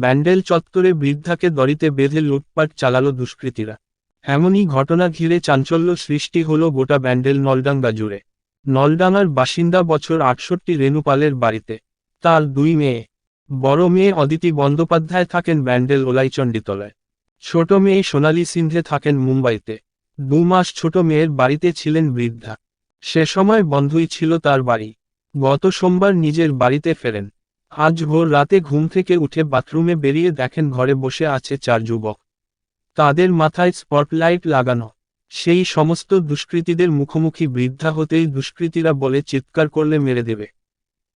ব্যান্ডেল চত্বরে বৃদ্ধাকে দড়িতে বেঁধে লুটপাট চালালো দুষ্কৃতীরা। এমনই ঘটনা ঘিরে চাঞ্চল্য সৃষ্টি হলো গোটা ব্যান্ডেল নলডাঙ্গা জুড়ে। নলডাঙ্গার বাসিন্দা বছর আটষট্টি রেণুপালের বাড়িতে। তার দুই মেয়ে। বড় মেয়ে অদিতি বন্দ্যোপাধ্যায় থাকেন ব্যান্ডেল ওলাইচণ্ডীতলায়। ছোট মেয়ে সোনালী সিন্ধে থাকেন মুম্বাইতে। দু মাস ছোট মেয়ের বাড়িতে ছিলেন বৃদ্ধা। সে সময় বন্ধুই ছিল তার বাড়ি। গত সোমবার নিজের বাড়িতে ফেরেন। আজ ভোর রাতে ঘুম থেকে উঠে বাথরুমে বেরিয়ে দেখেন ঘরে বসে আছে চার যুবক। তাদের মাথায় স্পটলাইট লাগানো। সেই সমস্ত দুষ্কৃতীদের মুখোমুখি বৃদ্ধা হতেই দুষ্কৃতীরা বলে চিৎকার করলে মেরে দেবে।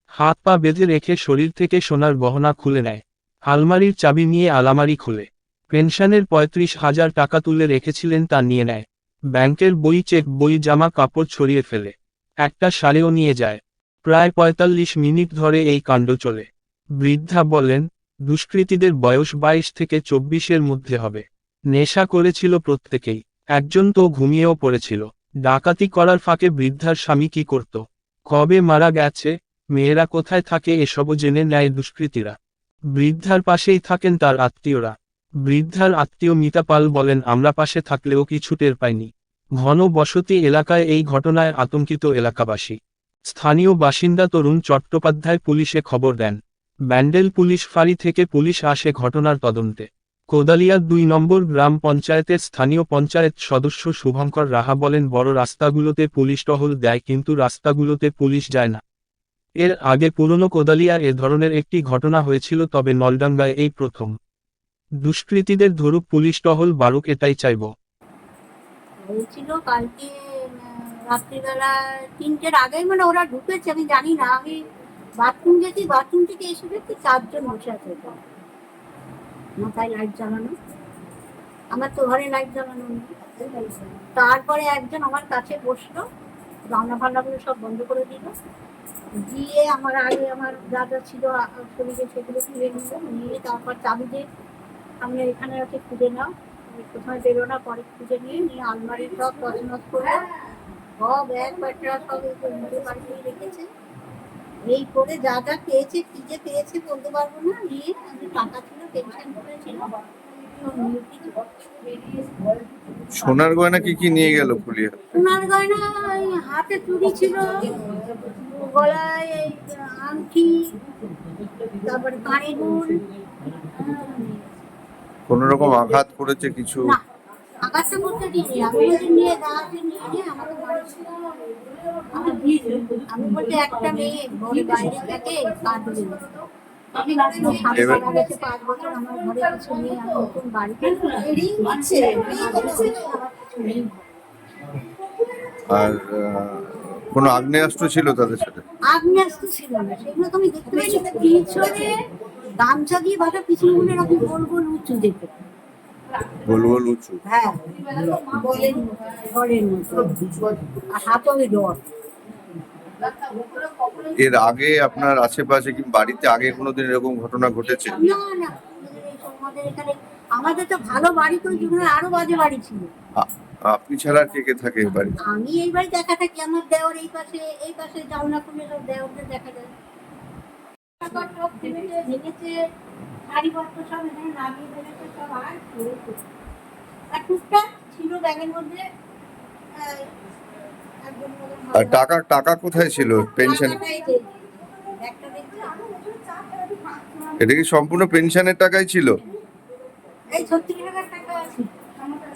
হাত পা বেঁধে রেখে শরীর থেকে সোনার গহনা খুলে নেয়। আলমারির চাবি নিয়ে আলামারি খুলে। পেনশনের পঁয়ত্রিশ হাজার টাকা তুলে রেখেছিলেন তা নিয়ে নেয়। ব্যাংকের বই, চেক বই, জামা, কাপড় ছড়িয়ে ফেলে। একটা শাড়িও নিয়ে যায়। প্রায় পঁয়তাল্লিশ মিনিট ধরে এই কাণ্ড চলে। বৃদ্ধা বলেন, দুষ্কৃতীদের বয়স বাইশ থেকে চব্বিশের মধ্যে হবে। নেশা করেছিল প্রত্যেকেই। একজন তো ঘুমিয়েও পড়েছিল। ডাকাতি করার ফাঁকে বৃদ্ধার স্বামী কি করত? কবে মারা গেছে? মেয়েরা কোথায় থাকে এসবও জেনে নেয় দুষ্কৃতীরা। বৃদ্ধার পাশেই থাকেন তার আত্মীয়রা। বৃদ্ধার আত্মীয় মিতা পাল বলেন, আমরা পাশে থাকলেও কিছু টের পাইনি। ঘন বসতি এলাকায় এই ঘটনায় আতঙ্কিত এলাকাবাসী। স্থানীয় বাসিন্দা তরুণ চট্টোপাধ্যায় পুলিশে খবর দেন। ব্যান্ডেল পুলিশ ফাঁড়ি থেকে পুলিশ আসে ঘটনার তদন্তে। কোদালিয়া দুই নম্বর গ্রাম পঞ্চায়েতের স্থানীয় পঞ্চায়েত সদস্য শুভঙ্কর রাহা বলেন, বড় রাস্তাগুলোতে পুলিশ টহল দেয়, কিন্তু রাস্তাগুলোতে পুলিশ যায় না। এর আগে পুরনো কোদালিয়া এ ধরনের একটি ঘটনা হয়েছিল, তবে নলডাঙ্গায় এই প্রথম। দুষ্কৃতীদের ধরুক পুলিশ টহল বারুক এটাই চাইব। কালকে রাত্রিবেলা তিনটের আগে মানে ওরা ঢুকেছে, আমি জানি না, আমি বাথরুম গেছি বাথরুম থেকে এসে দেখছি চারজন বসে আছে মাথায় লাইট জ্বালানো। আমার তো ঘরে লাইট জ্বালানো তারপরে একজন আমার কাছে বসল, রান্না ফান্নাগুলো সব বন্ধ করে দিল। দিয়ে আমার আগে আমার যা যা ছিল শরীরে সেগুলো তুলে নিল, নিয়ে তারপর চাবি দিয়ে আমরা এখানে আছে, খুঁজে নাও। কোথায় বেরো না পরে খুঁজে নিয়ে নিয়ে আলমারি সব পছন্দ করে সব সব এই মুড়ে বাড়িতেই রেখেছে। এই করে যা যা পেয়েছে কি যে পেয়েছে বলতে পারব না। নিয়ে আমি টাকা ছিল। পেনশন সোনার গয়না কি কি নিয়ে গেল পুলিশ সোনার গয়না হাতে চুড়ি ছিল গলায় আংটি তারপরে কানে দুল। কোন রকম আঘাত করেছে কিছু? না আকাশটা করতে দিইনি আমি বলছি নিয়ে দাঁড়াতে নিয়ে আমাকে আমি বলছি একটা মেয়ে ঘরে বাইরে থাকে কাঁদবে আমি ভাবছি সামনে এবার- মারা গেছে পাঁচ বছর আমার ঘরে কিছু নেই আমি নতুন বাড়িতে আর কোনো আগ্নেয়াস্ত্র ছিল তাদের সাথে? আগ্নেয়াস্ত্র ছিল না সেগুলো তো আমি দেখতে পেয়েছি। পিছনে গামছা দিয়ে বাটা পিছনে রাখি গোল গোল উঁচু দেখে গোল গোল উঁচু হ্যাঁ ঘরের মতো আর এর আগে আপনার আশেপাশে কি বাড়িতে আগে কোনোদিন এরকম ঘটনা ঘটেছে? না না। আমাদের এই এখানে আমাদের তো ভালো বাড়ি তো জীবনে আরও বাজে বাড়ি ছিল। আ- আপনি ছাড়া আর কে কে থাকে এই বাড়িতে? আমি এই বাড়ি দেখা থাকি আমার দেওয়ার এই পাশে এই পাশে জানলা খুলে সব দেওয়ারদের দেখা যায়। ভেঙেছে ভেঙেছে সব এখানে লাগিয়ে ফেলেছে সব আর। আর টুকটাক ছিল ব্যাগের মধ্যে আর টাকা টাকা কোথায় ছিল? পেনশন এটা কি সম্পূর্ণ পেনশনের টাকাই ছিল? ছত্রিশ হাজার টাকা আছে।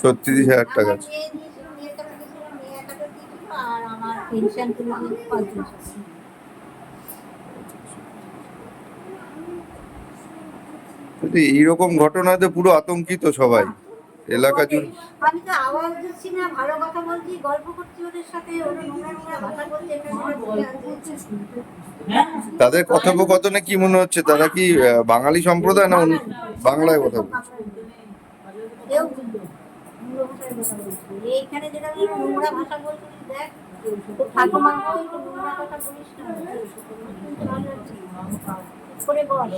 ছত্রিশ হাজার টাকা আমার মেয়ে দিয়েছিল, মেয়ের কাছে দিয়েছিল, মেয়ে এক হাজার দিয়েছিল, আর আমার পেনশন তুলে আমি পঞ্চাশ হাজার। কিন্তু এইরকম ঘটনাতে পুরো আতঙ্কিত সবাই এলাকা জুড়ে আমি তো আওয়াজ দিচ্ছি না ভালো কথা বলছি গল্প করছি ওদের সাথে ওরা নোংরা নোংরা ভাষা বলছে এখানে ওরা বসে আছে। তাদের কথোপকথনে কি মনে হচ্ছে তারা কি বাঙালি সম্প্রদায় না বাংলায় কথা বলছে কেউ বুঝলো না। নোংরা ভাষায় কথা বলছে। এইখানে যেটা নোংরা ভাষা বলছে দেখ ঠাকুমা কথা বলিস না করে বল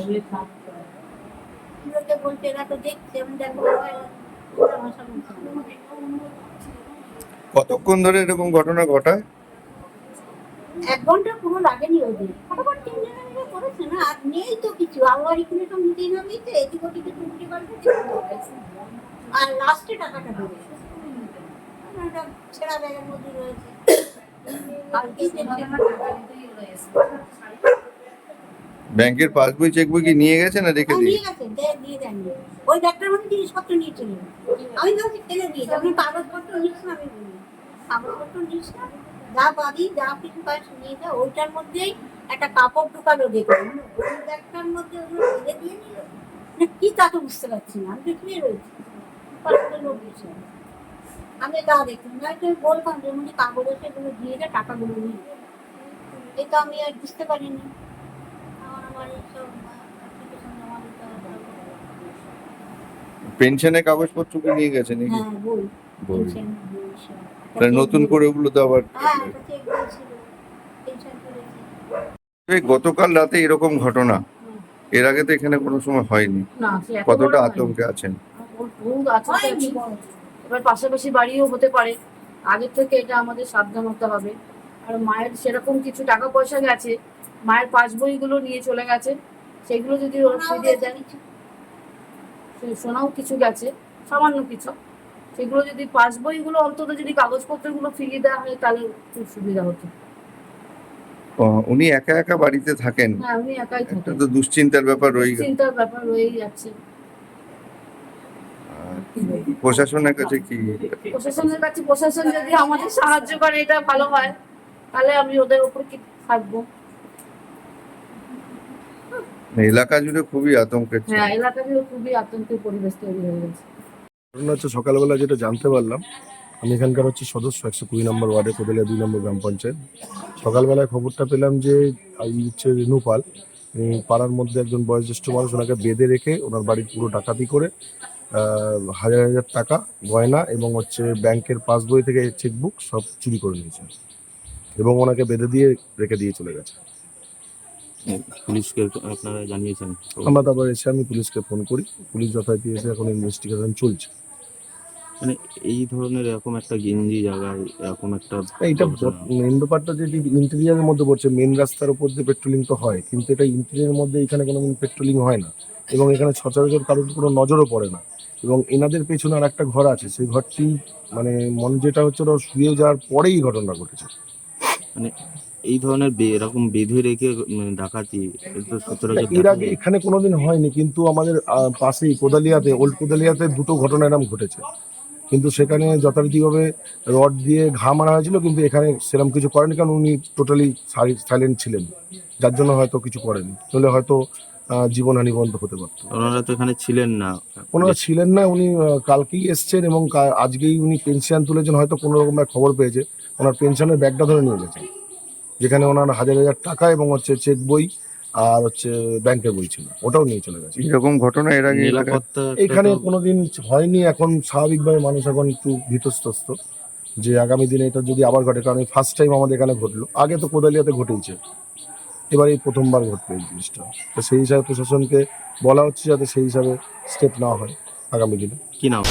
বলছে এরা তো দেখছে আমি দেখো কতক্ষণ ধরে এরকম ঘটনা ঘটায়? এক ঘণ্টা পুরো লাগেনি ওদের ফটাফট তিনজনে মিলে করেছে না আর নেই তো কিছু। আবার এখানে তো নিতে নামি তো এদিক ওদিকে আর লাস্টে টাকাটা একটা ছেঁড়া ব্যাগের মধ্যে রয়েছে। কালকে ব্যাংকের পাসবই চেক বই কি নিয়ে গেছে না রেখে হ্যাঁ, দিয়ে? গেছে দে- দিয়ে দেননি ওই ব্যাগটার মধ্যে জিনিসপত্র নিয়ে চলে। আমি ভাবছি ফেলে দিয়েছি আপনি কাগজপত্র নিস না আমি বলি কাগজপত্র নিস না। যা পাবি যা কিছু পাস নিয়ে যা। ওইটার মধ্যেই একটা কাপড় ঢুকালো দেখলাম ওই ব্যাগটার মধ্যে ওগুলো ফেলে দিয়ে নিল। কি তা তো বুঝতে পারছি না। আমি তো শুয়ে রয়েছি। আমি তা দেখলাম না তো বলতাম যে মধ্যে কাগজ এগুলো দিয়ে টাকাগুলো নিয়ে এটা আমি আর বুঝতে পারিনি আমার আমার এইসব application জমা দিতে হবে। পেনশনের কাগজপত্র কি নিয়ে গেছে নাকি? হ্যাঁ বই। তাহলে নতুন করে ওগুলো তো আবার হ্যাঁ গতকাল রাতে এরকম ঘটনা। এর আগে তো এখানে কোনো সময় হয়নি। না কতটা আতঙ্কে আছেন। এবার পাশাপাশি বাড়িও হতে পারে। আগের থেকে এটা আমাদের সাবধান হতে হবে। আর মায়ের সেরকম কিছু টাকা পয়সা গেছে মায়ের পাস বইগুলো নিয়ে চলে গেছে। সেগুলো যদি ওরা ফিরিয়ে দেন সোনাও কিছু গেছে সামান্য কিছু। সেগুলো যদি পাস বইগুলো অন্তত যদি কাগজপত্রগুলো ফিরিয়ে দেওয়া হয় তাহলে খুব সুবিধা হতো। উনি একা একা বাড়িতে থাকেন? হ্যাঁ উনি একাই একটা থাকেন। তো দুশ্চিন্তার ব্যাপার রয়ে গেল। চিন্তার ব্যাপার রয়েই যাচ্ছে। প্রশাসনের কাছে কি? প্রশাসনের কাছে প্রশাসন যদি আমাদের সাহায্য করে এটা ভালো হয় তাহলে আমি ওদের উপর কি থাকব? এলাকা জুড়ে খুবই আতঙ্কের। হ্যাঁ এলাকা জুড়ে খুবই আতঙ্কের পরিবেশ তৈরি হয়ে গেছে। ঘটনা হচ্ছে সকালবেলা যেটা জানতে পারলাম আমি এখানকার হচ্ছে সদস্য একশো কুড়ি নম্বর ওয়ার্ডে কোদালিয়া দুই নম্বর গ্রাম পঞ্চায়েত। সকালবেলায় খবরটা পেলাম যে এই হচ্ছে রেণু পাল উনি পাড়ার মধ্যে একজন বয়োজ্যেষ্ঠ মানুষ ওনাকে বেঁধে রেখে ওনার বাড়ির পুরো ডাকাতি করে হাজার হাজার টাকা গয়না এবং হচ্ছে ব্যাংকের পাসবই থেকে চেকবুক সব চুরি করে নিয়েছে এবং ওনাকে বেঁধে দিয়ে রেখে দিয়ে চলে গেছে। পুলিশকে আপনারা জানিয়েছেন? আমরা তারপর এসে আমি পুলিশকে ফোন করি। পুলিশ যথারীতি এসে এখন ইনভেস্টিগেশন চলছে। মানে এই ধরনের এরকম একটা গেঞ্জি জায়গায় এরকম একটা এইটা মেন ব্যাপারটা যদি ইন্টেরিয়ারের মধ্যে পড়ছে মেন রাস্তার উপর দিয়ে পেট্রোলিং তো হয় কিন্তু এটা ইন্টেরিয়ারের মধ্যে এখানে কোনো পেট্রোলিং হয় না। এবং এখানে সচরাচর কারোর কোনো নজরও পড়ে না। এবং এনাদের পেছনে আর একটা ঘর আছে সেই ঘরটি মানে মন যেটা হচ্ছে ওরা শুয়ে যাওয়ার পরেই ঘটনা ঘটেছে। এই ধরনের বে- এরকম বেঁধে রেখে ডাকাতি এটা তো সচরাচর এর আগে এখানে কোনোদিন হয়নি কিন্তু আমাদের পাশেই কোদালিয়াতে ওল্ড কোদালিয়াতে দুটো ঘটনা এরকম ঘটেছে। কিন্তু সেখানে যথারীতিভাবে রড দিয়ে ঘা মারা হয়েছিল কিন্তু এখানে সেরকম কিছু করেনি কারণ উনি টোটালি সাইলেন্ট ছিলেন। যার জন্য হয়তো কিছু করেনি। তাহলে হয়তো জীবনহানি বন্ধ হতে পারতো। ওনারা তো এখানে ছিলেন না। ওনারা ছিলেন না উনি কালকেই এসছেন এবং আজকেই উনি পেনশন তুলেছেন হয়তো কোনো রকম খবর পেয়েছে। ওনার পেনশনের ব্যাগটা ধরে নিয়ে গেছেন। যেখানে ওনার হাজার হাজার টাকা এবং হচ্ছে চেক বই আর হচ্ছে ব্যাংকের বই ছিল। ওটাও নিয়ে চলে গেছে। এরকম ঘটনা এর আগে এখানে কোনোদিন হয়নি এখন স্বাভাবিকভাবে মানুষ এখন একটু ভীতস্তস্ত যে আগামী দিনে এটা যদি আবার ঘটে কারণ ফার্স্ট টাইম আমাদের এখানে ঘটলো। আগে তো কোদালিয়াতে ঘটেইছে। এবার এই প্রথমবার ঘটবে এই জিনিসটা। তো সেই হিসাবে প্রশাসনকে বলা হচ্ছে যাতে সেই হিসাবে স্টেপ নেওয়া হয় আগামী দিনে। কি নাম?